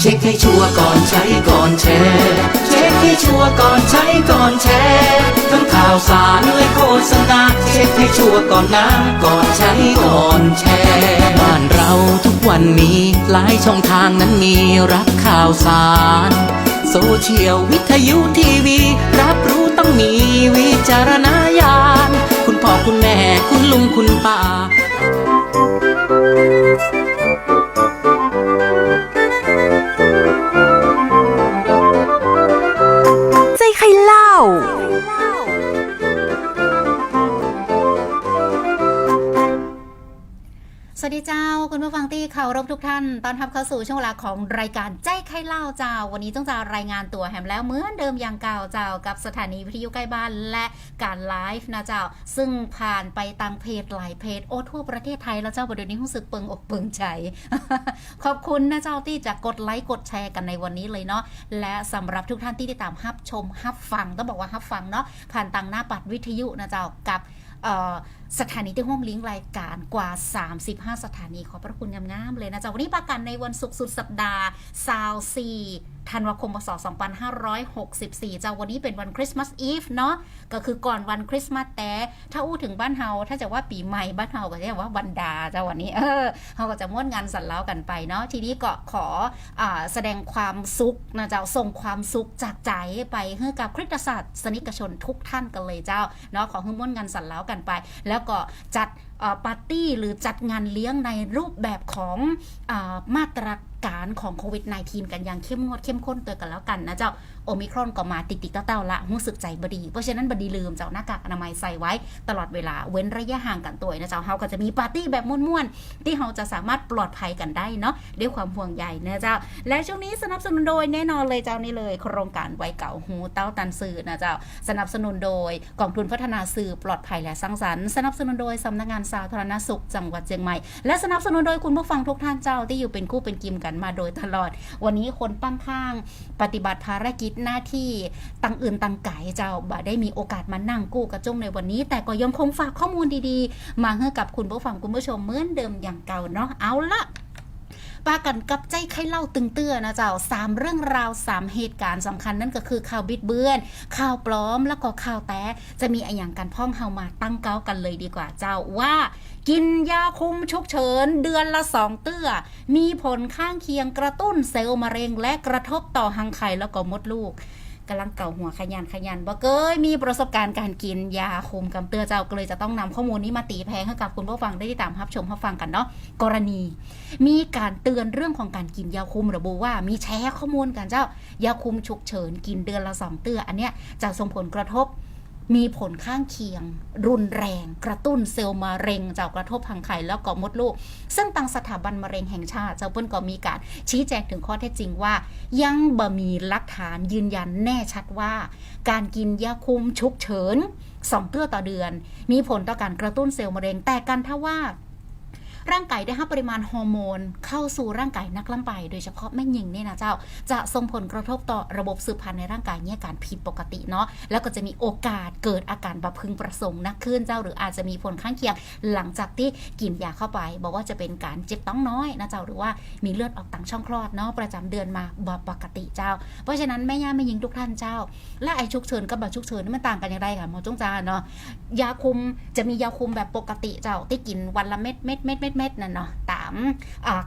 เช็คให้ชัวร์ก่อนใช้ก่อนแชร์เช็คให้ชัวร์ก่อนใช้ก่อนแชร์ทั้งข่าวสารและโฆษณาเช็คให้ชัวร์ก่อนนะก่อนใช้ก่อนแชร์บ้านเราทุกวันนี้หลายช่องทางนั้นมีรับข่าวสารโซเชียลวิทยุทีวี รับรู้ต้องมีวิจารณญาณ คุณพ่อคุณแม่คุณลุงคุณป้า เจ้าคุณผู้ฟังที่เคารพทุกท่าน ตอนทับเข้าสู่ช่วงเวลาของรายการใจไข่เล่าเจ้า วันนี้ต้องจะรายงานตัวแหมแล้วเหมือนเดิมอย่างเก่าเจ้ากับสถานีวิทยุใกล้บ้านและการไลฟ์นะเจ้า ซึ่งผ่านไปตามเพจหลายเพจโอ้ทั่วประเทศไทยแล้วเจ้าประเดี๋ยวนี้รู้สึกเปิงอกเปิงใจ ขอบคุณนะเจ้าที่จะกดไลค์กดแชร์กันในวันนี้เลยเนาะและสำหรับทุกท่านที่ติดตามรับชมรับฟังต้องบอกว่ารับฟังเนาะผ่านทางหน้าปัดวิทยุนะเจ้ากับ สถานีที่ห้องลิงก์รายการกว่า 35 สถานีขอพระคุณงามๆเลยนะจ๊ะวันนี้ประกันในวันศุกร์สุดสัปดาห์ซาวซี ธันวาคมพศ2564จ้าวันนี้เป็นวันคริสต์มาสอีฟเนาะก็คือก่อนวันคริสต์มาสแต่ถ้าอู้ถึงบ้านเฮาถ้าจะว่าปีใหม่บ้านเฮาก็จะว่าวันดาจ้าวันนี้เออเฮาก็จะม่วนงานสันเล้ากันไปเนาะทีนี้ก็ขออแสดงความสุขนะเจ้าส่งความสุขจากใจไปให้กับคริสตศาสสนิกชนทุกท่านกันเลยเจ้าเนาะขอให้ม่วนงานสันเล้ากันไป แล้วก็จัดปาร์ตี้หรือจัดงานเลี้ยงในรูปแบบของอมาตรการของโควิด -19 กันอย่างเข้มงวดเข้มข้นตัวกันแล้วกันนะเจ้าโอมิครอนก็มาติดติดเต้าๆละรู้สึกใจบดีเพราะฉะนั้นบดีลืมเจ้าหน้ากากอนามัยใส่ไว้ตลอดเวลาเว้นระยะห่างกันตัวนะเจ้าเฮาก็จะมีปาร์ตี้แบบม่วนๆที่เฮาจะสามารถปลอดภัยกันได้เนาะด้วยความห่วงใยนะเจ้า และช่วงนี้สนับสนุนโดยแน่นอนเลยเจ้านี่เลย โครงการไวเก่าหูเต้าตันสื่อนะเจ้าสนับสนุนโดยกองทุนพัฒนาสื่อปลอดภัยและสร้างสรรค์สนับสนุนโดยสำนักงานสาธารณสุขจังหวัดเชียงใหม่และสนับสนุนโดยคุณผู้ฟังทุกท่านเจ้าที่อยู่เป็นคู่เป็นกิมกันมาโดยตลอด วันนี้คนปั้งข้าง ปฏิบัติภารกิจหน้าที่ตังอื่นตังไก่เจ้าบ่ได้มีโอกาสมานั่งกู้กระจงในวันนี้ แต่ก็ยังคงฝากข้อมูลดีๆ มาให้กับคุณผู้ฟังคุณผู้ชมเหมือนเดิมอย่างเก่าเนาะเอาละ ปากันกับใจไข่เล่าตึงเตื้อนะเจ้าสามเรื่องราวสามเหตุการณ์สำคัญนั่นก็คือข่าวบิดเบือน ข่าวปลอมแล้วก็ข่าวแต้จะมีอะอย่างกันพ่องเฮามาตั้งเก้ากันเลยดีกว่าเจ้าว่า กินยาคุมฉุกเฉินเดือนละสองเตื้อ มีผลข้างเคียงกระตุ้นเซลล์มะเร็งและกระทบต่อหังไข่แล้วก็มดลูก กำลังเก่าหัวขยันขยันบ่เกยมีประสบการณ์การกินยาคุมกำเตือเจ้าก็เลยจะต้องนำข้อมูลนี้มาตีแพงให้กับคุณผู้ฟังได้ติดตามรับชมรับฟังกันเนาะกรณี มีการเตือนเรื่องของการกินยาคุมระบุว่ามีแชร์ข้อมูลกันเจ้ายาคุมฉุกเฉินกินเดือนละสองเตื้ออันเนี้ยจะส่งผลกระทบ มีผลข้างเคียง รุนแรง กระตุ้นเซลล์มะเร็ง จากกระทบทางไข่แล้วก็มดลูก ซึ่งทางสถาบันมะเร็งแห่งชาติเจ้าเปิ้นก็มีการชี้แจงถึงข้อเท็จจริงว่า ยังบ่มีหลักฐานยืนยันแน่ชัดว่า การกินยาคุมฉุกเฉินสองเตื้อต่อเดือน มีผลต่อการกระตุ้นเซลล์มะเร็งแต่กันถ้าว่า ร่างกายได้รับปริมาณฮอร์โมน เข้าสู่ร่างกายนักล่ำไป โดยเฉพาะแม่หญิงเนี่ยนะเจ้า จะส่งผลกระทบต่อระบบสืบพันธุ์ในร่างกายเนี่ยการผิดปกติเนาะแล้วก็จะมีโอกาสเกิดอาการบะพึงประสงค์นักขึ้นเจ้าหรืออาจจะมีผลข้างเคียง หลังจากที่กินยาเข้าไป บอกว่าจะเป็นการเจ็บต้องน้อยนะเจ้าหรือว่ามีเลือดออกต่างช่องคลอดเนาะประจำเดือนมาบปกติเจ้า เพราะฉะนั้นแม่ย่าแม่หญิงทุกท่านเจ้า และไอฉุกเฉินกับบัฉุกเฉินนี่มันต่างกันอย่างไรค่ะหมอจงจาเนาะยาคุมจะมียาคุมแบบปกติเจ้าที่กินวันละเม็ดเม็ดเม็ดเม็ดเม็ดนั่นเนาะตาม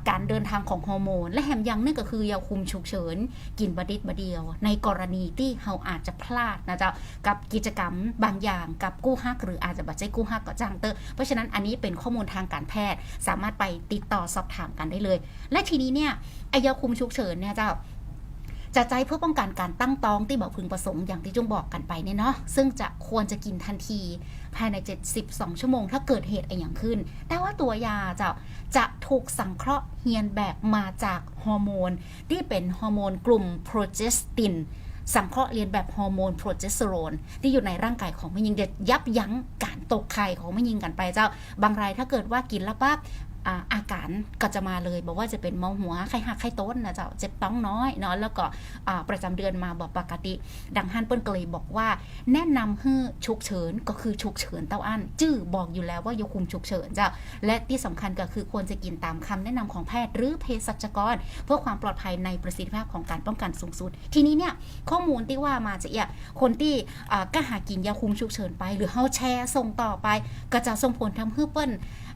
การเดินทางของฮอร์โมน และแถมยังนี่ก็คือยาคุมฉุกเฉิน กินบดิดบดเดียว ในกรณีที่เราอาจจะพลาดนะเจ้ากับกิจกรรมบางอย่างกับกู้ฮักหรืออาจจะบัดใจกู้ฮักก็จ้างเตอร์เพราะฉะนั้นอันนี้เป็นข้อมูลทางการแพทย์สามารถไปติดต่อสอบถามกันได้เลย และทีนี้เนี่ยไอยาคุมฉุกเฉินเนี่ยเจ้า จะใจเพื่อป้องกันการตั้งท้องที่บอกพึงประสงค์อย่างที่จุงบอกกันไปเนี่ยเนาะซึ่งจะควรจะกินทันที ภายใน 72 ชั่วโมง ถ้าเกิดเหตุอะไรอย่างขึ้น แต่ว่าตัวยาจะจะถูกสังเคราะห์เฮียนแบบมาจากฮอร์โมน ที่เป็นฮอร์โมนกลุ่มโปรเจสตินสังเคราะห์เรียนแบบฮอร์โมนโปรเจสเตอโรนที่อยู่ในร่างกายของแม่หญิงเด็ดยับยั้งการตกไข่ของแม่หญิงกันไปเจ้า บางรายถ้าเกิดว่ากินแล้วปั๊บ อาการก็จะมาเลยบอกว่าจะเป็นเมาหัวไข้หักไข้ต้นนะเจ้าเจ็บต้องน้อยเนาะแล้วก็ประจำเดือนมาบอกปกติ ดังฮันเปิ้ลก็เลยบอกว่า แนะนำให้ฉุกเฉินก็คือฉุกเฉินเต้าอั้นจื้อบอกอยู่แล้วว่าอย่าคุมฉุกเฉินเจ้าและที่สำคัญก็คือควรจะกินตามคำแนะนำของแพทย์หรือเภสัชกร เพื่อความปลอดภัยในประสิทธิภาพของการป้องกันสูงสุด ทีนี้เนี่ยข้อมูลที่ว่ามาจะเอียคนที่อ่าก็หากินยาคุมฉุกเฉินไป หรือเฮาแชร์ส่งต่อไป ก็จะส่งผลทำให้เปิ้ล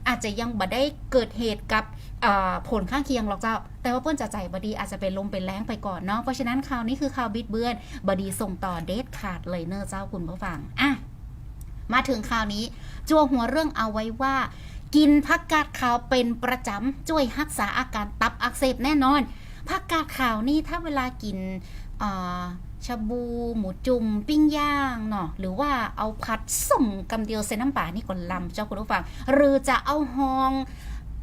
อาจจะยังบ่ได้เกิดเหตุกับผลข้างเคียงหรอกเจ้า แต่ว่าเปิ้ลจะใจบดีอาจจะเป็นลมเป็นแรงไปก่อนเนาะเพราะฉะนั้นข่าวนี้คือข่าวบิดเบือนบดีส่งต่อเดทขาดเลยเนอะเจ้าคุณผู้ฟังอะมาถึงข่าวนี้จัวหัวเรื่องเอาไว้ว่า กินผักกาดขาวเป็นประจำช่วยรักษาอาการตับอักเสบแน่นอนผักกาดขาวนี่ถ้าเวลากินอ ชาบู หมูจุ่มปิ้งย่างเนาะหรือว่าเอาผัดส่มกำเดียวใส่น้ำปลานี่ก็ลำเจ้าคุณผู้ฟัง หรือจะเอาหอง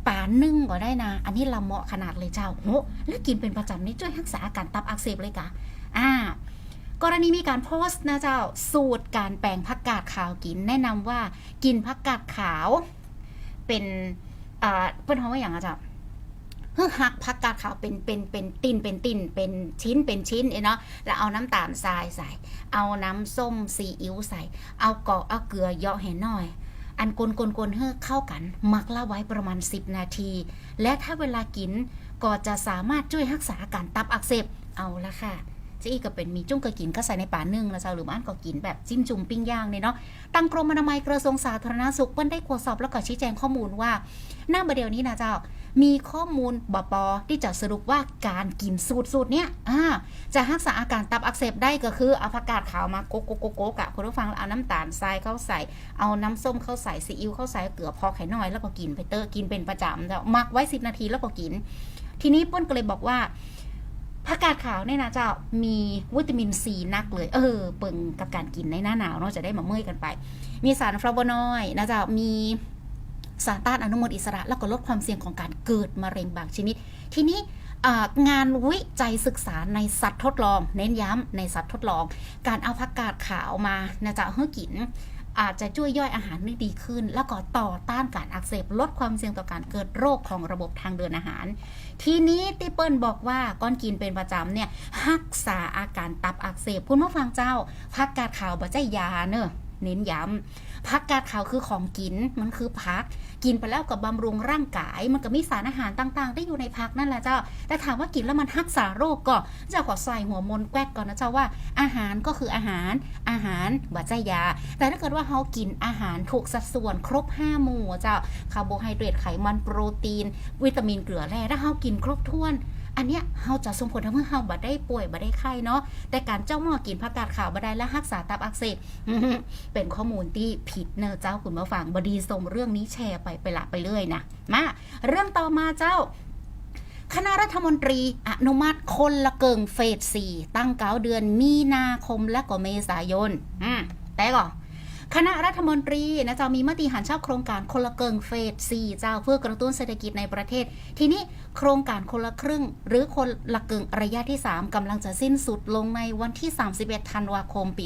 ป่านึ่งก็ได้นะ อันนี้ลำเหมาะขนาดเลยเจ้าโหแล้วกินเป็นประจำนี่ช่วยรักษาอาการตับอักเสบเลยกะอ่ากรณีมีการโพสต์นะเจ้าสูตรการแปลงผักกาดขาวกิน แนะนำว่ากินผักกาดขาว เป็นอ่าเปิ้นเขาว่าอย่างอะเจ้า เพื่อหักผักกาดขาวเป็นเป็นเป็นตินเป็นตินเป็นชิ้นเป็นชิ้นเอ้เนาะแล้วเอาน้ำตาลทรายใส่ เอาน้ำส้มซีอิ๊วใส่ เอากอกเอาเกลือเยาะให้หน่อย อันกลกลกลเฮ้เข้ากันหมักละไว้ประมาณ 10 นาที และถ้าเวลากินก็จะสามารถช่วยรักษาอาการตับอักเสบเอาละค่ะจะอีกก็เป็นมีจุ้งกระกินก็ใส่ในป่านึ่งแล้วเจ้าหรือบ้านก็กินแบบจิ้มจุ่มปิ้งย่างเนี่ยเนาะตังกรมอนามัยกระทรวงสาธารณสุขเปิ้นได้ตรวจสอบแล้วก็ชี้แจงข้อมูลว่า หน้าประเดี๋ยวนี้นะเจ้า มีข้อมูลบปอที่จะสรุปว่าการกินสูตรสูตรเนี้ยจะรักษาอาการตับอักเสบได้ก็คือเอาผักกาดขาวมาโกกโกกโกกโกกะคุณผู้ฟังเอาน้ำตาลทรายเข้าใส่ เอาน้ำส้มเข้าใส่ซีอิ๊วเข้าใส่เกลือพอไข่น้อยแล้วก็กินไปเตอร์กินเป็นประจำแล้วมักไว้สิบนาทีแล้วก็กิน ทีนี้ป้นก็เลยบอกว่าผักกาดขาวเนี่ยนะเจ้ามีวิตามินซีนักเลย เออ เปิงกับการกินในหน้าหนาวเนาะจะได้มาเมื่อยกันไป มีสารฟลาโวนอยด์นะเจ้ามี สารต้านอนุมูลอิสระ แล้วก็ลดความเสี่ยงของการเกิดมะเร็งบางชนิด ทีนี้งานวิจัยศึกษาในสัตว์ทดลอง เน้นย้ำในสัตว์ทดลอง การเอาผักกาดขาวมานะเจ้าเฮ้อกิน อาจจะช่วยย่อยอาหารได้ดีขึ้น แล้วก็ต่อต้านการอักเสบลดความเสี่ยงต่อการเกิดโรคของระบบทางเดินอาหาร ทีนี้ติเปิลบอกว่าก้อนกินเป็นประจำเนี่ยรักษาอาการตับอักเสบคุณผู้ฟังเจ้าผักกาดขาวบ่ใจยาเนอะ เน้นย้ำผักกาดขาวคือของกินมันคือผัก กินไปแล้วกับบำรุงร่างกาย มันก็มีสารอาหารต่างๆ ได้อยู่ในผักนั่นแหละเจ้า แต่ถามว่ากินแล้วมันรักษาโรคก็เจ้าขอใส่หัวมนแกวกก่อนนะเจ้าว่า อาหารก็คืออาหารอาหารบ่ใจยา แต่ถ้าเกิดว่าเรากินอาหารถูกสัดส่วนครบห้าหมู่เจ้าคาร์โบไฮเดรตไขมันโปรตีน วิตามินเกลือแร่ถ้าเรากินครบถ้วน อันเนี้ยเราจะส่งผลทำให้เราบ่ได้ป่วยบ่ได้ไข้เนาะแต่การเจ้าหมอกินผักกาดขาวบ่ได้และรักษาตับอักเสบเป็นข้อมูลที่ผิดเนอะเจ้าคุณมาฟังบดีส่งเรื่องนี้แชร์ไปไปละไปเรื่อยนะมาเรื่องต่อมาเจ้าคณะรัฐมนตรีอนุมัติคนละเกิงเฟสสี่ตั้งเก้าเดือนมีนาคมและก็เมษายน อืมแต่ก่อน คณะรัฐมนตรีนะเจ้ามีมติหันชอบโครงการคนละเกิงเฟสสี่เจ้าเพื่อกระตุ้นเศรษฐกิจในประเทศ ทีนี้โครงการคนละครึ่ง หรือคนละเกิงระยะที่ 3กำลังจะสิ้นสุดลงในวันที่ 31 ธันวาคม ปี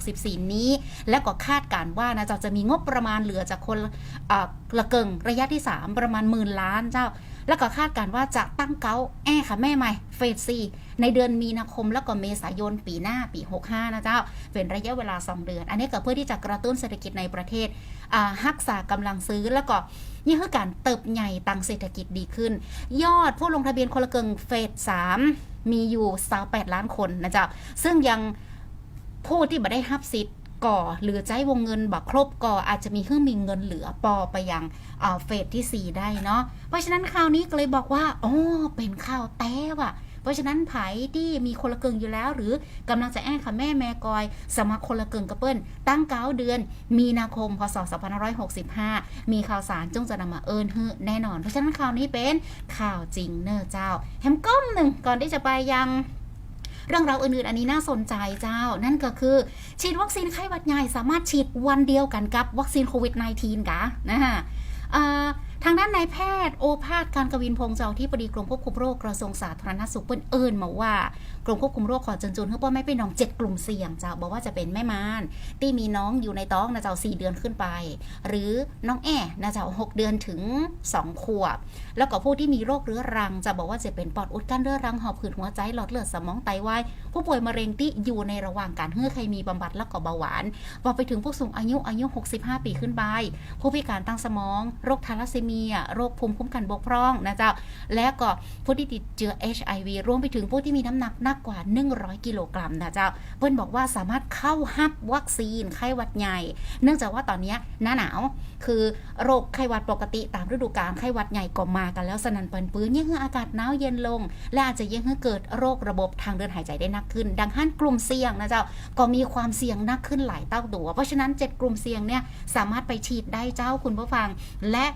2564 นี้ และก็คาดการณ์ว่านะเจ้าจะมีงบประมาณเหลือจากคนละเกิงระยะที่ 3 ประมาณหมื่นล้านเจ้า แล้วก็คาดการณ์ว่าจะตั้งเก้าแอค่ะแม่ใหม่เฟสซีในเดือนมีนาคมแล้วก็เมษายนปีหน้าปี 65 นะเจ้า เป็นระยะเวลา 2 เดือน อันนี้ก็เพื่อที่จะกระตุ้นเศรษฐกิจในประเทศฮักษากำลังซื้อแล้วก็นี่คือการเติบใหญ่ตังเศรษฐกิจดีขึ้น ยอดผู้ลงทะเบียนคนละเกิงเฟส3มีอยู่ 28 ล้านคนนะเจ้า ซึ่งยังผู้ที่บ่ได้รับสิทธิ์ ก่อหรือใจวงเงินบักครบก่ออาจจะมีเครื่องมีเงินเหลือปอไปยังเฟสที่ 4 ได้เนาะเพราะฉะนั้นข่าวนี้ก็เลยบอกว่าอ๋อเป็นข่าวแต้ว่ะเพราะฉะนั้นไผที่มีคนละเกิงอยู่แล้ว หรือกำลังจะแอ้ค่ะแม่แม่กอย สมัครคนละเกิงกระเปิ้นตั้งเก้าเดือน มีนาคมพศ2565 มีข่าวสารจงจะนำมาเอินฮืแน่นอน เพราะฉะนั้นข่าวนี้เป็นข่าวจริงเนอเจ้า แฮมก้มหนึ่งก่อนที่จะไปยัง เรื่องราวอื่นๆ อันนี้น่าสนใจเจ้า นั่นก็คือฉีดวัคซีนไข้หวัดใหญ่สามารถฉีดวันเดียวกันกับวัคซีนโควิด -19 กะนะฮะทางด้านนายแพทย์โอภาสการกวินพงศ์เจ้าที่ปดีกรมควบคุมโรคกระทรวงสาธารณสุขเปิ้นเอิญมาว่า กรมควบคุมโรคขอเชิญชวนให้พ่อแม่พี่น้องเจ็ดกลุ่มเสี่ยงเจ้าบอกว่าจะเป็นแม่มานที่มีน้องอยู่ในท้องนะเจ้าสี่เดือนขึ้นไป หรือน้องแอ่นะเจ้าหกเดือนถึงสองขวบ แล้วก็ผู้ที่มีโรคเรื้อรัง จะบอกว่าจะเป็นปอดอุดกั้นเรื้อรังหอบหืดหัวใจหลอดเลือดสมองไตวายผู้ป่วยมะเร็งที่อยู่ในระหว่างการเฮือเครมีบำบัดแล้วก็เบาหวานพอไปถึงผู้สูงอายุอายุ 65 ปีขึ้นไป ผู้พิการตั้งสมอง โรคทาลัสซีเมีย โรคภูมิคุ้มกันบกพร่องนะเจ้าและก็ผู้ที่ติดเชื้อ HIV รวมไปถึงผู้ที่มีน้ำหนักมากกว่า 100 กิโลกรัมนะเจ้าเปิ้ลบอกว่าสามารถเข้าฮับวัคซีนไข้หวัดใหญ่ เนื่องจากว่าตอนนี้หน้าหนาวคือโรคไข้หวัดปกติตามฤดูกาลไข้หวัดใหญ่ก็มากันแล้วสนันปนปื้นยิ่งให้อากาศหนาวเย็นลง และอาจจะยิ่งให้เกิดโรคระบบทางเดินหายใจได้นักขึ้น ดังนั้นกลุ่มเสี่ยงนะเจ้าก็มีความเสี่ยงนักขึ้นหลายเท่าตัว เพราะฉะนั้น 7 กลุ่มเสี่ยงเนี่ยสามารถไปฉีดได้เจ้าคุณผู้ฟังและ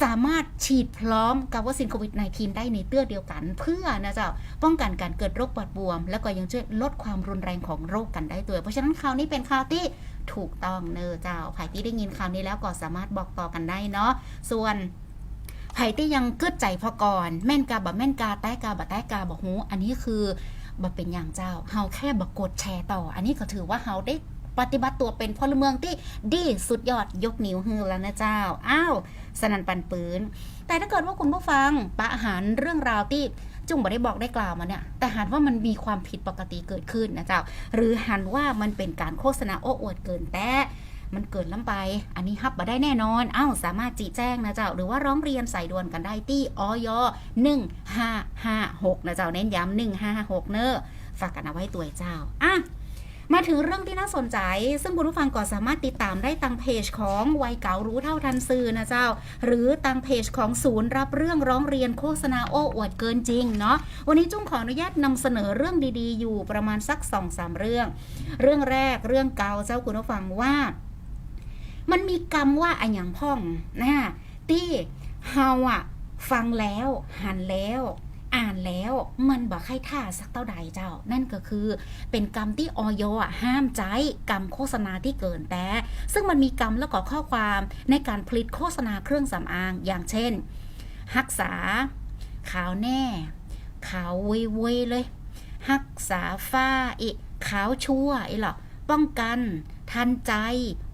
สามารถฉีดพร้อมกับวัคซีนโควิด -19 ได้ในเตื้อเดียวกัน เพื่อนะเจ้าป้องกันการเกิดโรคปอดบวม แล้วก็ยังช่วยลดความรุนแรงของโรคกันได้ตัว เพราะฉะนั้นข่าวนี้เป็นข่าวที่ถูกต้องเนอะเจ้าใครที่ได้ยินข่าวนี้แล้วก็สามารถบอกต่อกันได้เนาะส่วนใครที่ยังกึดใจพอก่อนแม่นกาบะแม่นกาแต้กาบะแต้กาบอกหูอันนี้คือบ่เป็นอย่างเจ้าเฮาแค่บกดแชร์ต่อ อันนี้ก็ถือว่าเฮาได้ปฏิบัติตัวเป็นพลเมืองที่ดีสุดยอดยกนิ้วฮือแล้วนะเจ้า อ้าว สนันปันปืนแต่ถ้าเกิดว่าคุณผู้ฟังปะหารเรื่องราวที่จุงบ่ได้บอกได้กล่าวมาเนี่ย แต่หันว่ามันมีความผิดปกติเกิดขึ้นนะเจ้า หรือหันว่ามันเป็นการโฆษณาโอ้อวดเกินแต่มันเกิดล้ำไป อันนี้ฮับมาได้แน่นอน อ้าว สามารถจีแจ้งนะเจ้า หรือว่าร้องเรียนใส่ด่วนกันได้ที่ออย1556นะเจ้า เน้นย้ำ1556เนอะฝากกันเอาไว้ตัวเจ้า อะ มาถึงเรื่องที่น่าสนใจ ซึ่งคุณผู้ฟังก็สามารถติดตามได้ตังเพจของวัยเก่ารู้เท่าทันสื่อนะเจ้า หรือตังเพจของศูนย์รับเรื่องร้องเรียนโฆษณาโอ้อวดเกินจริงเนาะวันนี้จุ้งขออนุญาตนำเสนอเรื่องดีๆ อยู่ประมาณสัก2อสามเรื่อง เรื่องแรกเรื่องเก่าเจ้าคุณผู้ฟังว่า มันมีกรรมว่าอันอย่างพ่องนะที่เฮาอะฟังแล้วหันแล้ว อ่านแล้วมันบอกให้ท่าสักเท่าใดเจ้า นั่นก็คือเป็นกรรมที่ออยอะห้ามใจกรรมโฆษณาที่เกินแต่ ซึ่งมันมีกรรมแล้วก็ข้อความในการผลิตโฆษณาเครื่องสำอาง อย่างเช่นรักษา ขาวแน่ ขาวเวยเวยเลยรักษาฝ้าอีกขาวชั่วไอีหรอป้องกัน ทันใจ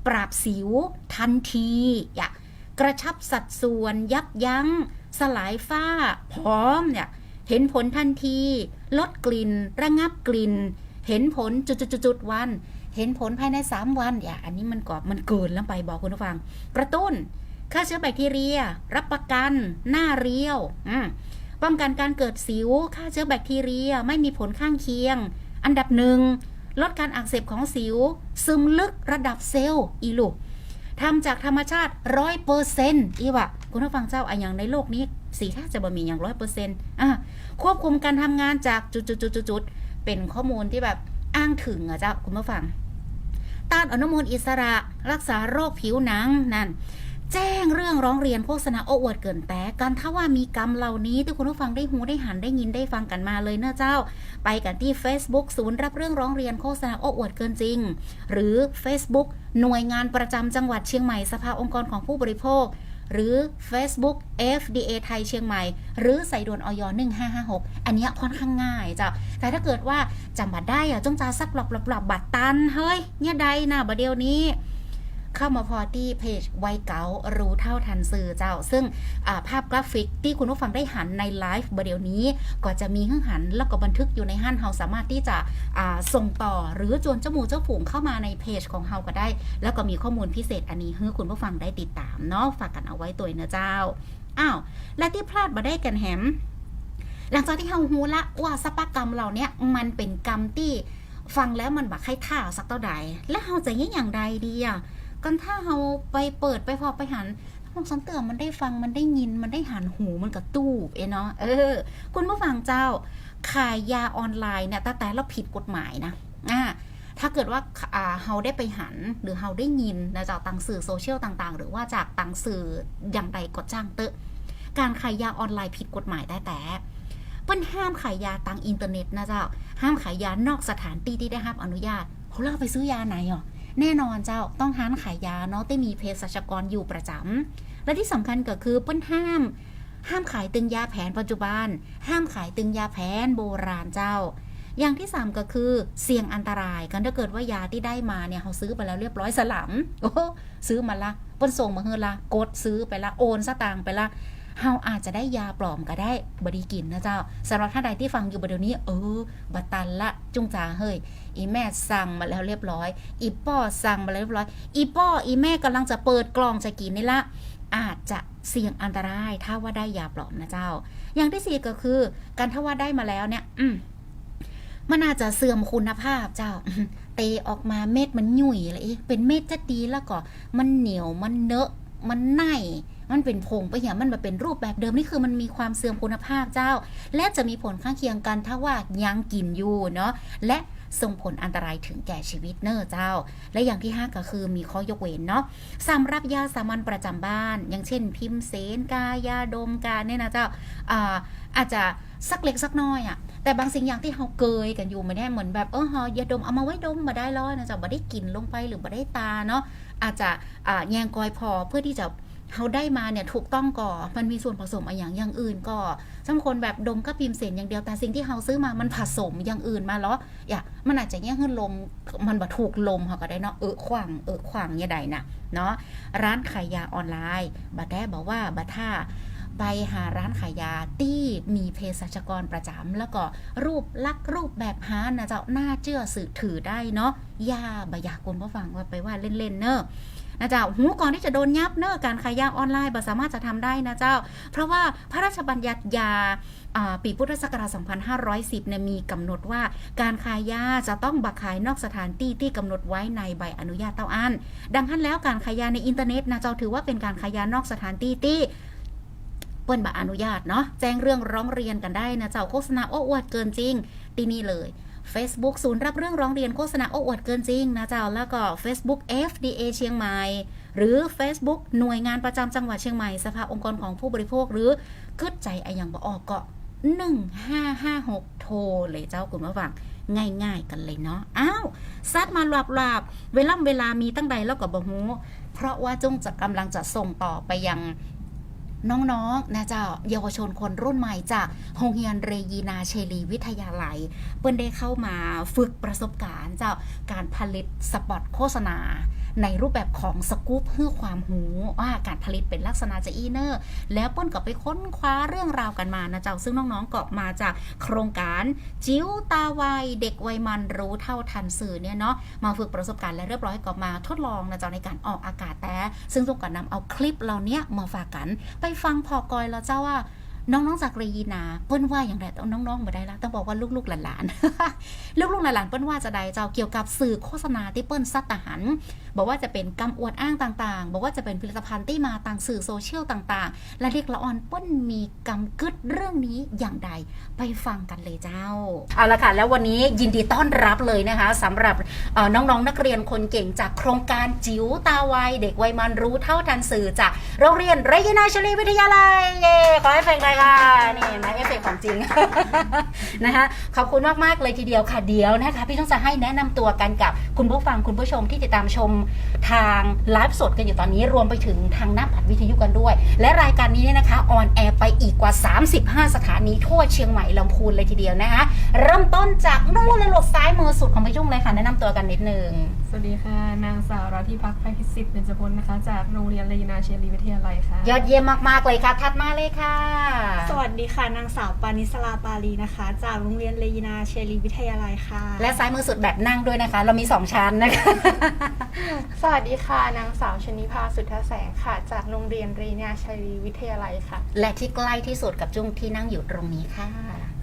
ปราบสิว ทันทีอย่ากระชับสัดส่วนยับยั้งสลายฝ้าพร้อมเนี่ย เห็นผลทันที ลดกลิ่น ระงับกลิ่น เห็นผลจุดๆๆวัน เห็นผลภายใน 3 วันอย่าอันนี้มันก็มันเกินแล้วไปบอกคุณผู้ฟัง กระตุ้นฆ่าเชื้อแบคทีเรีย รับประกัน หน้าเรียวป้องกันการเกิดสิวฆ่าเชื้อแบคทีเรียไม่มีผลข้างเคียง อันดับหนึ่งลดการอักเสบของสิว ซึมลึกระดับเซลล์อีลูกทำจากธรรมชาติร้อยเปอร์เซนต์อีวะคุณผู้ฟังเจ้าอะอย่างในโลกนี้ สีถ้าจะบ่มีอย่างร้อยเปอร์เซนต์อะควบคุมการทำงานจากจุดๆๆๆเป็นข้อมูลที่แบบอ้างถึงอะเจ้าคุณผู้ฟัง ต้านอนุมูลอิสระ รักษาโรคผิวหนังนั่น แจ้งเรื่องร้องเรียนโฆษณาโอ้อวดเกินแต่กันถ้าว่ามีกรรมเหล่านี้ที่คุณผู้ฟังได้หูได้หันได้ยินได้ฟังกันมาเลยเนอะเจ้า ไปกันที่ Facebook ศูนย์รับเรื่องร้องเรียนโฆษณาโอ้อวดเกินจริง หรือ Facebook หน่วยงานประจำจังหวัดเชียงใหม่สภาองค์กรของผู้บริโภค หรือ Facebook FDA ไทยเชียงใหม่ หรือใส่ด่วนออย1556 อันนี้ค่อนข้างง่ายจ้ะ แต่ถ้าเกิดว่าจำบัตรได้อะจงจาสักหลบหลบหลบบัตรตัน เฮ้ยเนี่ยใดนะบัดเดียวนี้ เข้ามาพอที่เพจไวเก๋ารู้เท่าทันสื่อเจ้า ซึ่งาภาพกราฟิกที่คุณผู้ฟังได้หันในไลฟ์บดเดียวนี้ ก็จะมีข้างหันแล้วก็บันทึกอยู่ในหันเฮาสามารถที่จะส่งต่อหรือจวนเจ้าหมูเจ้าฝูงเข้ามาในเพจของเฮาก็ได้ แล้วก็มีข้อมูลพิเศษอันนี้ให้คุณผู้ฟังได้ติดตามเนาะฝากกันเอาไว้ตัวเนะเจ้าอ้าวและที่พลาดมาได้กันแฮมหลังจากที่เฮาฮูละว่าสปากรรมเหล่าเนี้ยมันเป็นกรรมที่ฟังแล้วมันบักให้ท่าสักเท่าใด และเฮาจะยังอย่างใดดีอะ กันถ้าเฮาไปเปิดไปพอไปหันลองสังเตือมันได้ฟังมันได้ยินมันได้หันหูมันกระตู้เอเนาะเออ คุณผู้ฟังเจ้าขายยาออนไลน์เนี่ยแต่แต่เราผิดกฎหมายนะอ่าถ้าเกิดว่าอ่าเฮาได้ไปหันหรือเฮาได้ยินนะจากต่างสื่อโซเชียลต่าง ๆ หรือว่าจากต่างสื่ออย่างใดก็จ้างเตอะการขายยาออนไลน์ผิดกฎหมายแต่แต่เปิ้นห้ามขายยาทางอินเทอร์เน็ตนะเจ้าห้ามขายยานอกสถานที่ที่ได้รับอนุญาตเขาเล่าไปซื้อยาไหนอะ แน่นอนเจ้าต้องห้านขายยาเนาะที่มีเภสัชกรอยู่ประจำและที่สำคัญก็คือเปิ้นห้าม ห้ามขายตึงยาแผนปัจจุบัน ห้ามขายตึงยาแผนโบราณเจ้า อย่างที่ 3 ก็คือเสี่ยงอันตรายกันถ้าเกิดว่ายาที่ได้มาเนี่ยเขาซื้อไปแล้วเรียบร้อยสลัมโอ้ซื้อมาละเปิ้นส่งมาเฮือละกดซื้อไปละโอนสตางค์ไปละ เฮาอาจจะได้ยาปลอมก็ได้บไดีกินนะเจ้าสำหรับท่านใดที่ฟังอยู่ประเดี๋ยวนี้ เออบัตันละจุงจ่าเฮ้ยอีแม่สั่งมาแล้วเรียบร้อย อีป้อสั่งมาแล้วเรียบร้อย อีป้ออีแม่กำลังจะเปิดกล่องจะกินนี่ละอาจจะเสี่ยงอันตรายถ้าว่าได้ยาปลอมนะเจ้า อย่างที่สี่ก็คือ การถ้าว่าได้มาแล้วเนี่ย อืมมันอาจจะเสื่อมคุณภาพเจ้า เตออกมาเม็ดมันหยุ่ยอะไรเป็นเม็ดจะดีแล้วก็ มันเหนียวมันเนอะมันไหน มันเป็นผงไปอย่างมันมาเป็นรูปแบบเดิมนี่คือมันมีความเสื่อมคุณภาพเจ้า และจะมีผลข้างเคียงกันถ้าว่ายังกินอยู่เนาะและส่งผลอันตรายถึงแก่ชีวิตเนอเจ้า และอย่างที่ 5 ก็คือมีข้อยกเว้นเนาะสำหรับยาสามัญประจำบ้าน อย่างเช่น พิมเสนกายาดมกาเนี่ยนะเจ้าอ่าอาจจะสักเล็กสักน้อยอะแต่บางสิ่งอย่างที่เขาเกยกันอยู่ไม่ได้เหมือนแบบเออฮอยาดมเอามาไว้ดมมาได้ร้อยนะเจ้าบ่ได้กลินลงไปหรือบ่ได้ตาเนาะอาจจะอ่าแยงกอยพอเพื่อที่จะ เขาได้มาเนี่ยถูกต้องก่อมันมีส่วนผสมอะไรอย่างอย่างอื่นก่อบางคนแบบดมก็พิมเสนอย่างเดียวแต่สิ่งที่เขาซื้อมามันผสมอย่างอื่นมาแล้วอย่ามันอาจจะแย่งขึ้นลมมันบ่ถูกลมเขาก็ได้เนาะเออขวางเออขวางเนี่ยใดนะเนาะร้านขายยาออนไลน์บัดแด้บอกว่าบัดท่าไปหาร้านขายยาที่มีเภสัชกรประจำแล้วก็รูปลักษณ์รูปแบบหานะเจ้าหน้าเชื่อสื่อถือได้เนาะยาบอยากคนผู้ฟังว่าไปว่าเล่นๆเนอะ นะเจ้าหูก่อนที่จะโดนยับเนอะการขายยาออนไลน์บ่สามารถจะทำได้นะเจ้า เพราะว่าพระราชบัญญัติยาปีพุทธศักราช 2510เนี่ยมีกำหนดว่าการขายยาจะต้องบักขายนอกสถานที่ที่กำหนดไว้ในใบอนุญาตเต้าอัน ดังนั้นแล้วการขายยาในอินเทอร์เน็ตนะเจ้าถือว่าเป็นการขายยานอกสถานที่ที่เปิ้นบอนุญาตเนาะแจ้งเรื่องร้องเรียนกันได้นะเจ้าโฆษณาโอ้อวดเกินจริงที่นี่เลย Facebook ศูนย์รับเรื่องร้องเรียนโฆษณาโอ้อวดเกินจริงนะเจ้าแล้วก็ Facebook FDA เชียงใหม่หรือ Facebook หน่วยงานประจำจังหวัดเชียงใหม่สภาองค์กรของผู้บริโภค หรือคึดใจไอยังบ่ออกก็1556 โทรเลยเจ้าคุณผู้ฟังง่ายๆกันเลยเนาะ อ้าวซัดมาหลับๆเวลาเวลามีตั้งใดแล้วก็บ่ฮู้เพราะว่าจงจะกำลังจะส่งต่อไปยัง น้องๆนะเจ้าเยาวชนคนรุ่นใหม่จากโรงเรียนเรยีนาเชลีวิทยาลัย เปิ้นได้เข้ามาฝึกประสบการณ์เจ้าการผลิตสปอตโฆษณา ในรูปแบบของสกู๊ปเพื่อความหูว่าการผลิตเป็นลักษณะจะอีเนอร์ แล้วเปิ้นก็ไปค้นคว้าเรื่องราวกันมานะเจ้า ซึ่งน้องๆก็มาจากโครงการจิ้วตาไวเด็กวัยมันรู้เท่าทันสื่อเนี่ยเนาะมาฝึกประสบการณ์และเรียบร้อยก็มาทดลองนะเจ้าในการออกอากาศแต่ ซึ่งต้องการนำเอาคลิปเราเนี้ยมาฝากกันไปฟังพอกอยแล้วเจ้าว่าน้องๆจากเรยีนาเปิ้นว่าอย่างไรต้องน้องๆมาได้ละต้องบอกว่าลูกๆหลานๆลูกๆหลานๆเปิ้นว่าจะได้เจ้าเกี่ยวกับสื่อโฆษณาที่เปิ้นซัดทหาร บอกว่าจะเป็นกำอวดอ้างต่างๆ บอกว่าจะเป็นผลิตภัณฑ์ที่มาต่างสื่อโซเชียลต่างๆ และเรียกละออนป้นมีกำกึดเรื่องนี้อย่างใดไปฟังกันเลยเจ้า เอาละค่ะ แล้ววันนี้ยินดีต้อนรับเลยนะคะสำหรับน้องๆนักเรียนคนเก่งจากโครงการจิ๋วตาไวเด็กวัยมันรู้เท่าทันสื่อจากโรงเรียนเรยนาชลีวิทยาลัยเย้ขอให้เพลงเลยค่ะนี่เห็นไหมเอฟเฟกต์ของจริงนะคะขอบคุณมากๆเลยทีเดียวค่ะเดียวนะคะพี่ต้องจะให้แนะนำตัวกันกับคุณผู้ฟังคุณผู้ชมที่ติดตามชมทางไลฟ์สดกันอยู่ตอนนี้รวมไปถึงทางหน้าผัดวิทยุกันด้วย และรายการนี้เนี่ยนะคะออนแอร์ไปอีกกว่า 35 สถานีทั่วเชียงใหม่ลำพูนเลยทีเดียวนะคะ เริ่มต้นจากนู่นเลยหลดซ้ายมือสุดของพี่จุ้งเลยค่ะแนะนำตัวกันนิดนึงสวัสดีค่ะ นางสาวรัตธิพักษ์ไพพิสิทธิ์เบญจพลนะคะ จากโรงเรียนเลนาเชียรีวิทยาลัยค่ะ ยอดเยี่ยมมาก ๆ เลยค่ะ ถัดมาเลยค่ะ สวัสดีค่ะ นางสาวปานิสลาปาลีนะคะ จากโรงเรียนเลยินาเชลีวิทยาลัยค่ะ และซ้ายมือสุดแบบนั่งด้วยนะคะ เรามี 2 ชั้นนะคะ สวัสดีค่ะ นางสาวชนิภาสุทธแสงค่ะ จากโรงเรียนเรเนียชัยวิทยาลัยค่ะ และที่ใกล้ที่สุดกับจุ้งที่นั่งอยู่ตรงนี้ค่ะ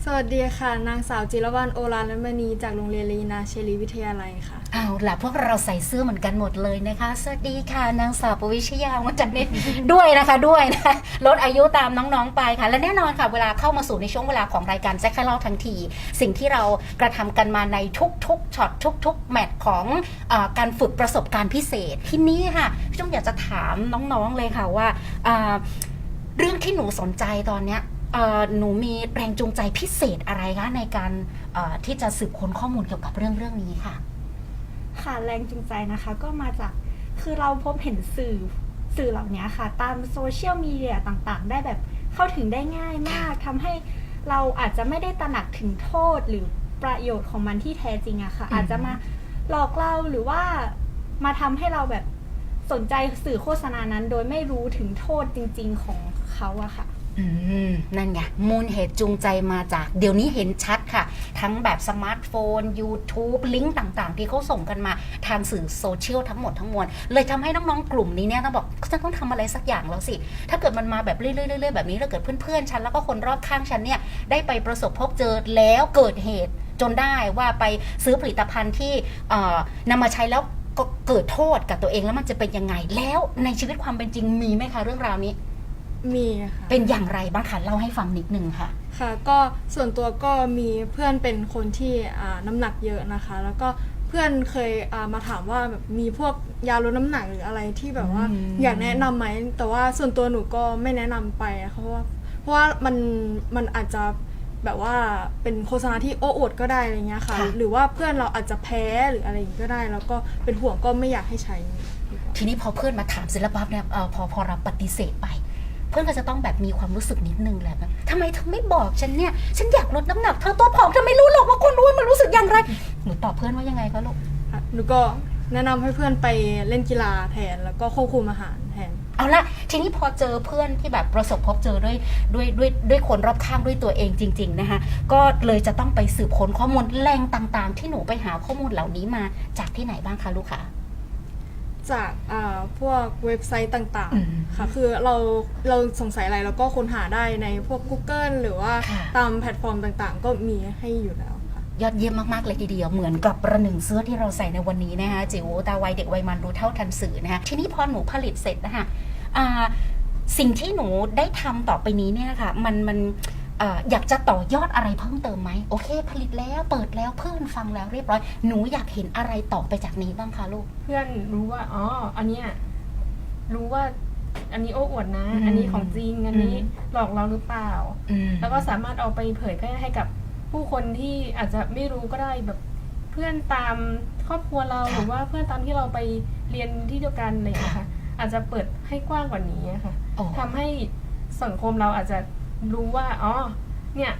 สวัสดีค่ะ นางสาวจิรวรรณโอรานมณีจากโรงเรียนลยินาเชลีวิทยาลัยค่ะ เอาล่ะพวกเราใส่เสื้อเหมือนกันหมดเลยนะคะ สวัสดีค่ะ นางสาวปวิชยาวันจันทร์นี้ด้วยนะคะด้วยนะลดอายุตามน้องๆไปค่ะ และแน่นอนค่ะเวลาเข้ามาสู่ในช่วงเวลาของรายการแจ็คแคลเล่าทั้งที สิ่งที่เรากระทำกันมาในทุกๆช็อตทุก ๆ แมตช์ของอการฝึกประสบการณ์พิเศษที่นี้ค่ะพี่จุ้งอยากจะถามน้องๆเลยค่ะว่าเรื่องที่หนูสนใจตอนเนี้ย เอ่อหนูมีแรงจูงใจพิเศษอะไรคะในการเอ่อที่จะสืบค้นข้อมูลเกี่ยวกับเรื่องเรื่องนี้ค่ะ ค่ะแรงจูงใจนะคะก็มาจากคือเราพบเห็นสื่อสื่อเหล่านี้ค่ะ ตามโซเชียลมีเดียต่างๆ ได้แบบเข้าถึงได้ง่ายมากทำให้เราอาจจะไม่ได้ตระหนักถึงโทษหรือประโยชน์ของมันที่แท้จริงอะค่ะ อืม อาจจะมาหลอกเราหรือว่ามาทำให้เราแบบสนใจสื่อโฆษณานั้น โดยไม่รู้ถึงโทษจริง ๆของเขาอะค่ะ อืมนั่นไงมูลเหตุจูงใจมาจาก เดี๋ยวนี้เห็นชัดค่ะ ทั้งแบบสมาร์ทโฟน YouTube ลิงก์ต่างๆ ที่เขาส่งกันมาทางสื่อโซเชียลทั้งหมดทั้งมวลเลยทำให้น้องๆกลุ่มนี้เนี่ยต้องบอกฉันต้องทำอะไรสักอย่างแล้วสิ ถ้าเกิดมันมาแบบเรื่อยๆแบบนี้แล้วเกิดเพื่อนๆฉันแล้วก็คนรอบข้างฉันเนี่ยได้ไปประสบพบเจอแล้วเกิดเหตุจนได้ว่าไปซื้อผลิตภัณฑ์ที่เอ่อนำมาใช้แล้วก็เกิดโทษกับตัวเองแล้วมันจะเป็นยังไงแล้วในชีวิตความเป็นจริงมีไหมคะเรื่องราวนี้ มีค่ะเป็นอย่างไรบ้างคะเล่าให้ฟังนิดนึงค่ะ ค่ะ ก็ส่วนตัวก็มีเพื่อนเป็นคนที่อ่าน้ำหนักเยอะนะคะ แล้วก็เพื่อนเคยอ่ามาถามว่าแบบมีพวกยาลดน้ำหนักหรืออะไรที่แบบว่าอืม อยากแนะนำไหมแต่ว่าส่วนตัวหนูก็ไม่แนะนำไปอะเพราะว่าเพราะว่ามันมันอาจจะแบบว่าเป็นโฆษณาที่โอ้อวดก็ได้อะไรเงี้ยค่ะ ค่ะ หรือว่าเพื่อนเราอาจจะแพ้หรืออะไรอย่างงี้ก็ได้ แล้วก็เป็นห่วงก็ไม่อยากให้ใช้ดีกว่า ทีนี้พอเพื่อนมาถามเสร็จแล้วปั๊บเนี่ยเออพอพอเราปฏิเสธไปเพื่อนก็จะต้องแบบมีความรู้สึกนิดนึงแหละแบบทำไมเธอไม่บอกฉันเนี่ย ฉันอยากลดน้ำหนักเธอตัวผอมเธอไม่รู้หรอกว่าคนอ้วนมันรู้สึกอย่างไร หนูตอบเพื่อนว่ายังไงคะลูก ค่ะหนูก็แนะนำให้เพื่อนไปเล่นกีฬาแทนแล้วก็ควบคุมอาหารแทน เอาละทีนี้พอเจอเพื่อนที่แบบประสบพบเจอด้วยด้วยด้วยด้วยคนรอบข้างด้วยตัวเองจริง ๆ นะคะก็เลยจะต้องไปสืบค้นข้อมูลแหล่งต่างๆ ที่หนูไปหาข้อมูลเหล่านี้มาจากที่ไหนบ้างคะลูกคะ จากอ่าพวกเว็บไซต์ต่างอืมๆค่ะคือเราเราสงสัยอะไรเราก็ค้นหาได้ในพวก Google หรือว่าค่ะ ตามแพลตฟอร์มต่างๆ ก็มีให้อยู่แล้วค่ะ ยอดเยี่ยมมาก ๆ เลยทีเดียวเหมือนกับประหนึ่งเสื้อที่เราใส่ในวันนี้นะคะจิ๋วตาวัยเด็กวัยมันรู้เท่าทันสื่อนะคะทีนี้พอหนูผลิตเสร็จนะคะอ่าสิ่งที่หนูได้ทำต่อไปนี้เนี่ยนะคะมันมันเอ่ออยากจะต่อยอดอะไรเพิ่มเติมไหมโอเค ผลิตแล้วเปิดแล้วเพื่อนฟังแล้วเรียบร้อย หนูอยากเห็นอะไรต่อไปจากนี้บ้างคะลูก เพื่อนรู้ว่าอ๋ออันเนี้ยรู้ว่าอันนี้โอ้อวดนะอืมอันนี้ของจริง อันนี้อืมหลอกเราหรือเปล่าอืมแล้วก็สามารถเอาไปเผยแพร่ให้กับผู้คนที่อาจจะไม่รู้ก็ได้แบบเพื่อนตามครอบครัวเราค่ะหรือว่าเพื่อนตามที่เราไปเรียนที่เดียวกันอะไรอย่างเลยค่ะค่ะ อาจจะเปิดให้กว้างกว่านี้อะค่ะโอ้ทำให้สังคมเราอาจจะ รู้ว่าอ๋อเนี่ย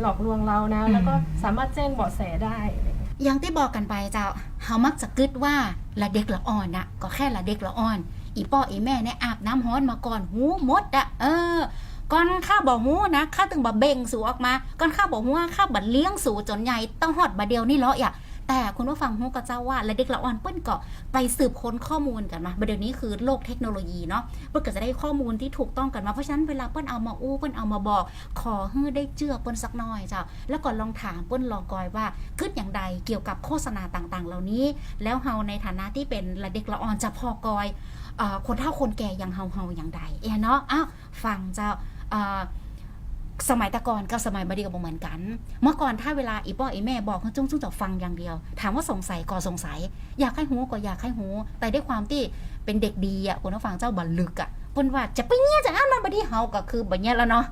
หลอกลวงเรานะ แล้วก็สามารถแจ้งเบาะแสได้อะไรอย่างเงี้ยอย่างที่บอกกันไปเจ้าเฮามักจะกึดว่าละเด็กละอ่อนนะก็แค่ละเด็กละอ่อน อีป้ออีแม่เนี่ยอาบน้ำฮ้อนมาก่อนหูมดอะเออก่อนข้าบอกหูนะข้าตึงบะเบ่งสู่ออกมาก่อนข้าบอกหูว่าข้าบัดเลี้ยงสู่จนใหญ่ต้องฮอดบะเดียวนี่เลาะอะ แต่คุณผู้ฟังฮู้ก็เจ้าว่า และเด็กละอ่อนเปิ้นก็ไปสืบค้นข้อมูลกันมาบะเดี๋ยวนี้คือโลกเทคโนโลยีเนาะเปิ้นก็จะได้ข้อมูลที่ถูกต้องกันมา เพราะฉะนั้นเวลาเปิ้นเอามาอู้เปิ้นเอามาบอก ขอให้ได้เจือเปิ้นสักน่อยเจ้า แล้วก็ลองถามเปิ้นลองกอยว่าคิดอย่างใดเกี่ยวกับโฆษณาต่างๆ เหล่านี้ แล้วเฮาในฐานะที่เป็นละเด็กละอ่อนจะพอกอยอคนเฒ่าคนแก่อย่างเฮาเฮาอย่างใดเอะเนาะอ้าวฟังเจ้าอ่อ สมัยตะก่อนกับสมัยบัดนี้ก็บ่เหมือนกัน เมื่อก่อนถ้าเวลาอีพ่ออีแม่บอกให้จุ้งจุ้งจะฟังอย่างเดียว ถามว่าสงสัยก็สงสัย อยากให้หูก็อยากให้หู แต่ด้วยความที่เป็นเด็กดีอะคนฟังเจ้าบันลึกอะเปิ้นว่าจะไปเงี้ยจะอ้าวมันบัดนี้เฮาก็คือบัดเนี้ยแล้วเนาะ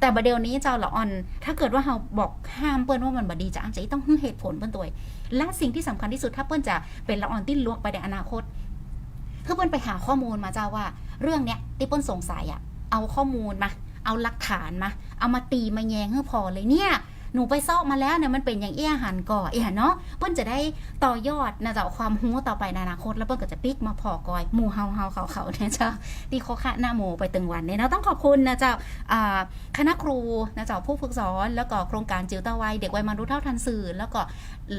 แต่บัดเดี๋ยวนี้เจ้าละอ่อน ถ้าเกิดว่าเราบอกห้ามเปิ้นว่ามันบัดดีจะอ้างจะต้องห้เหตุผลเปิ้นตัวและสิ่งที่สำคัญที่สุดถ้าเปิ้นจะเป็นละอ่อนที่ลวกไปในอนาคตคือเปิ้นไปหาข้อมูลมาเจ้าว่า เรื่องเนี้ยที่เปิ้นสงสัยอะเอาข้อมูลมาเอาหลักฐานมา เอามาตีมาแยงให้พอเลยเนี่ยหนูไปซอกมาแล้วเนี่ยมันเป็นอย่างเอี้ยหันก่อเอี้ยเนาะเปิ้นจะได้ต่อยอดนะเจ้าความหู้ต่อไปในอนาคต แล้วเปิ้นก็จะปิกมาพอกอยหมู่เฮาเฮาเขาเขาเนี่ยเจ้าที่เขาคะหน้าหมูไปตึงวันเนี่ยเนาะต้องขอบคุณนะเจ้าคณะครูนะเจ้าผู้ฝึกสอน แล้วก็โครงการจิ๋วตาวัยเด็กวัยมนุษย์เท่าทันสื่อ แล้วก็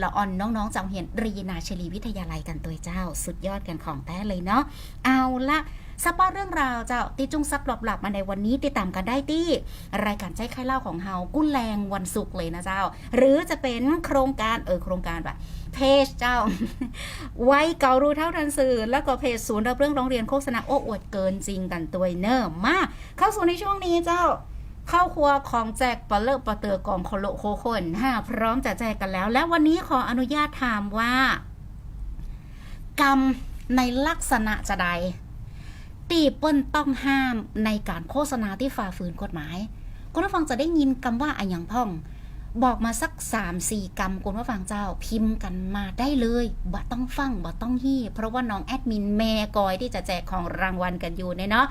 ละอ่อนน้องๆจากโรงเรียนรีนาชลีวิทยาลัยกันตัวเจ้า สุดยอดกันของแท้เลยเนาะเอาละซับว่าเรื่องราวเจ้าที่จุ้งซับหลับๆมาในวันนี้ติดตามกันได้ที่ รายการใจไข้เล่าของเฮากุ้นแรงวันศุกร์เลยนะเจ้า หรือจะเป็นโครงการเออโครงการแบบเพจเจ้า ไว้เการู้เท่าทันสื่อ แล้วก็เพจศูนย์รับเรื่องร้องเรียนโฆษณาโอ้อวดเกินจริงกันตัวเนอร์มาเข้าสู่ในช่วงนี้เจ้า ข้าวครัวของแจกปลาเลอะปลาเตือกองโคโลโคคนห้าพร้อมจะแจกกันแล้ว และวันนี้ขออนุญาตถามว่า กรรมในลักษณะจะใดตีเปิ้นต้องห้ามในการโฆษณาที่ฝ่าฝืนกฎหมาย คุณผู้ฟังจะได้ยินคำว่าอะอย่างพ่อง บอกมาสัก3-4กรรมคุณผู้ฟังเจ้าพิมพ์กันมาได้เลยบ่ต้องฟังบ่ต้องฮี่เพราะว่าน้องแอดมินแม่กอยที่จะแจกของรางวัลกันอยู่เนาะ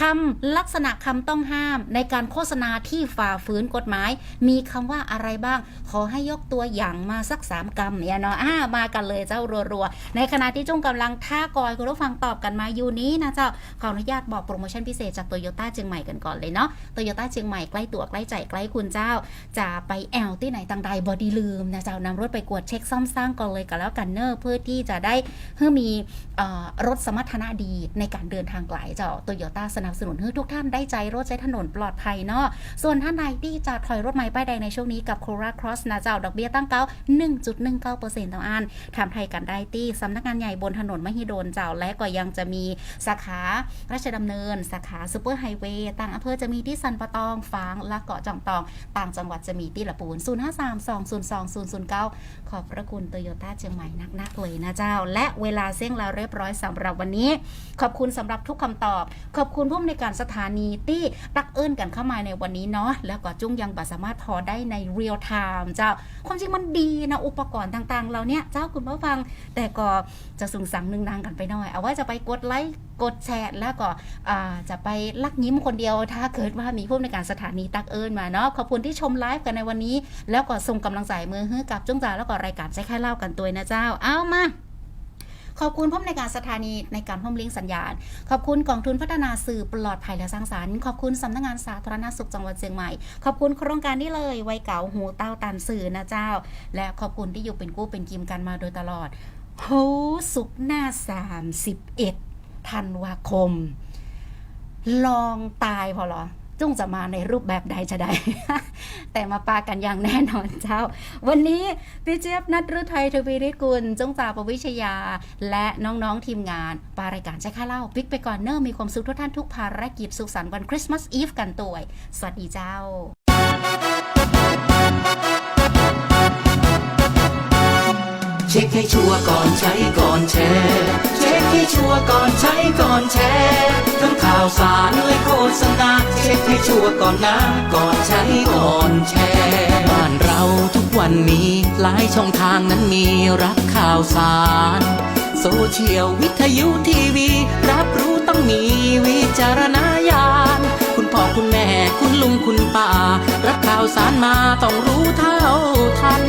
คำลักษณะคำต้องห้ามในการโฆษณาที่ฝ่าฝืนกฎหมาย มีคำว่าอะไรบ้าง ขอให้ยกตัวอย่างมาสัก3กรรมเนี่ยเนาะอ่ามากันเลยเจ้ารัวๆ ในขณะที่จุ้งกำลังท่ากอยคุณผู้ฟังตอบกันมาอยู่นี้นะเจ้าขออนุญาตบอกโปรโมชั่นพิเศษจากโตโยต้าเชียงใหม่กันก่อนเลยเนาะโตโยต้าเชียงใหม่ใกล้ตัวใกล้ใจใกล้คุณเจ้า จะไปแอลที่ไหนต่างใดบอดีลืมนะเจ้านำรถไปกวดเช็คซ่อมสร้างก่อนเลยกันแล้วกันเนอร์เพื่อที่จะได้เพื่อมีรถสมรรถนะดีในการเดินทางไกลเจ้าโตโยต้าสนับสนุนให้ทุกท่านได้ใจรถใช้ถนนปลอดภัยเนาะส่วนท่านใดที่จะถอยรถใหม่ป้ายแดงในช่วงนี้กับ c o r a Cross นะเจ้าดอกเบี้ยตั้งเก้า1.19%ต่ออันทำไทยกันได้ที่สำนักงานใหญ่บนถนนมหิดลเจ้าและก็ยังจะมีสาขาราชดำเนิน สาขาซูเปอร์ไฮเวย์ต่างอำเภอจะมีที่สันปะตองฟางและเกาะจอมตอง ต่างจังหวัดจะมีที่ละปูน 0532020009 ขอบพระคุณโตโยต้าเชียงใหม่นักๆเลยนะเจ้า และเวลาเสี่ยงแล้วเรียบร้อยสำหรับวันนี้ ขอบคุณสำหรับทุกคำตอบ ขอบคุณผู้อำนวยการสถานีที่ตักเอิ้นกันเข้ามาในวันนี้เนาะแล้วก็จุ้งยังบัสามารถพอได้ในเรียลไทม์เจ้าความจริงมันดีนะอุปกรณ์ต่างๆ เราเนี่ยเจ้าคุณผู้ฟัง แต่ก็จะสูงสังหนึ่งนางกันไปหน่อย เอาว่าจะไปกดไลค์กดแชร์แล้วก็จะไปลักยิ้มคนเดียว ถ้าเกิดว่ามีผู้อำนวยการสถานีตักเอิญมาเนาะขอบคุณที่ชมไลฟ์กันในวันนี้ แล้วก็ส่งกำลังใจมือให้กับจุ้งจ่าแล้วก็รายการใช้แค่เล่ากันตัวนะเจ้าเอามา ขอบคุณผู้อำนการสถานีในการพิ่มลิงก์สัญญาณ ขอบคุณกองทุนพัฒนาสื่อปลอดภัยและสร้างสรรค์ ขอบคุณสำนักงานสาธารณสุขจังหวัดเชียงใหม่ ขอบคุณโครงการนี้เลยไวเก่าหูเต้าตันสื่อนะเจ้า และขอบคุณที่อยู่เป็นกู้เป็นกิมกันมาโดยตลอดโหสุกหน้า 31ธันวาคม ลองตายพอหรอ จุ้งจะมาในรูปแบบใดจะใด แต่มาปากันอย่างแน่นอนเจ้า วันนี้พี่เจี๊ยบนัทรุไทยทวีริกุลจงจ่าปวิชยา และน้องๆทีมงาน ปารายการใช้ค่าเล่าปิกไปก่อนเนอร์มีความสุขทุกท่านทุกภารกิจสุขสันต์วันคริสต์มาสอีฟกันตัวสวัสดีเจ้า เช็คให้ชัวร์ก่อนใช้ก่อนแชร์เช็คให้ชัวร์ก่อนใช้ก่อนแชร์ทั้งข่าวสารและโฆษณาเช็คให้ชัวร์ก่อนนะก่อนใช้ก่อนแชร์บ้านเราทุกวันนี้หลายช่องทางนั้นมีรับข่าวสารโซเชียลวิทยุทีวี รับรู้ต้องมีวิจารณา คุณแม่คุณลุงคุณป้า รับข่าวสารมาต้องรู้เท่าทัน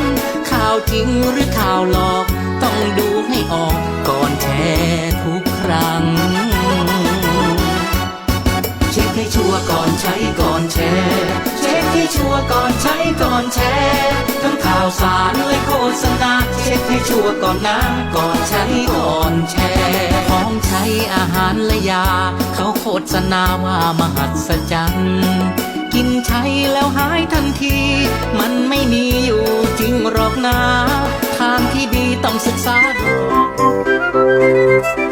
ข่าวจริงหรือข่าวหลอก ต้องดูให้ออกก่อนแชร์ทุกครั้ง เช็คให้ชัวร์ก่อนใช้ก่อนแชร์ เช็คให้ชัวร์ก่อนใช้ก่อนแชร์าวสารและโฆษณาเช็คให้ชัวร์ก่อนนะก่อนใช้ก่อนแชร์ของใช้อาหารและยา เขาโฆษณาว่ามหัศจรรย์กินใช้แล้วหายทันที มันไม่มีอยู่จริงหรอกนะทางที่ดีต้องศึกษาดู